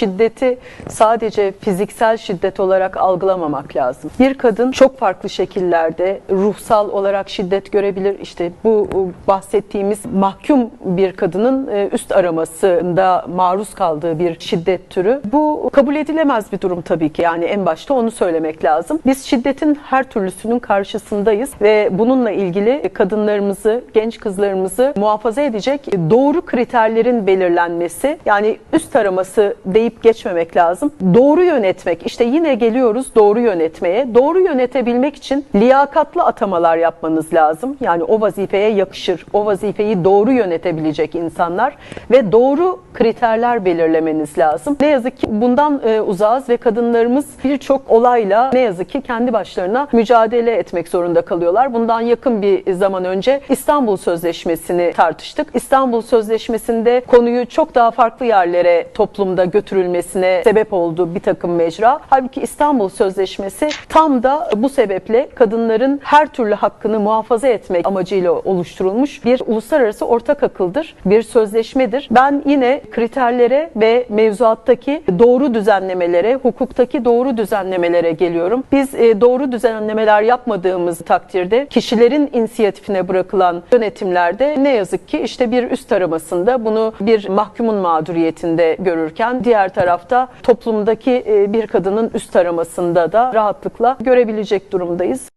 şiddeti sadece fiziksel şiddet olarak algılamamak lazım. Bir kadın çok farklı şekillerde ruhsal olarak şiddet görebilir. İşte bu bahsettiğimiz mahkum bir kadının e, üst aramasında maruz kaldığı bir şiddet türü. Bu kabul edilemez bir durum tabii ki. Yani en başta onu söylemek lazım. Biz şiddetin her türlüsünün karşısındayız ve bununla ilgili kadınlarımızı, genç kızlarımızı muhafaza edecek doğru kriterlerin belirlenmesi. Yani üst araması deyip geçmemek lazım. Doğru yönetmek. İşte yine geliyoruz doğru yönetmeye. Doğru yönetebilmek için liyakatlı atamalar yapmanız lazım. Yani o vazifeye yakışır. O vazifeyi doğru yönetebilecek insanlar ve doğru kriterler belirlemeniz lazım. Ne yazık ki bundan e, uzağız ve kadınlarımız birçok olayla ne yazık ki kendi başlarına mücadele etmek zorunda kalıyorlar. Bundan yakın bir zaman önce İstanbul Sözleşmesi'ni tartıştık. İstanbul Sözleşmesi'nde konuyu çok daha farklı yerlere toplumda götürülmesine sebep oldu bir takım mecra. Halbuki İstanbul Sözleşmesi tam da bu sebeple kadınların her türlü hakkını muhafaza etmek amacıyla oluşturulmuş bir uluslararası ortak akıldır, bir sözleşmedir. Ben yine kriterlere ve mevzuattaki doğru düzenlemelere, hukuktaki doğru düzenlemelere geliyorum. Biz e, doğru düzenlemeler yapmadığımız takdirde kişilerin inisiyatifine bırakılan yönetimlerde ne yazık ki işte bir üst aramasında bunu bir mahkumun mağduriyetinde görürken diğer tarafta toplumdaki e, bir kadının üst aramasında da rahatlıkla görebilecek durumdayız.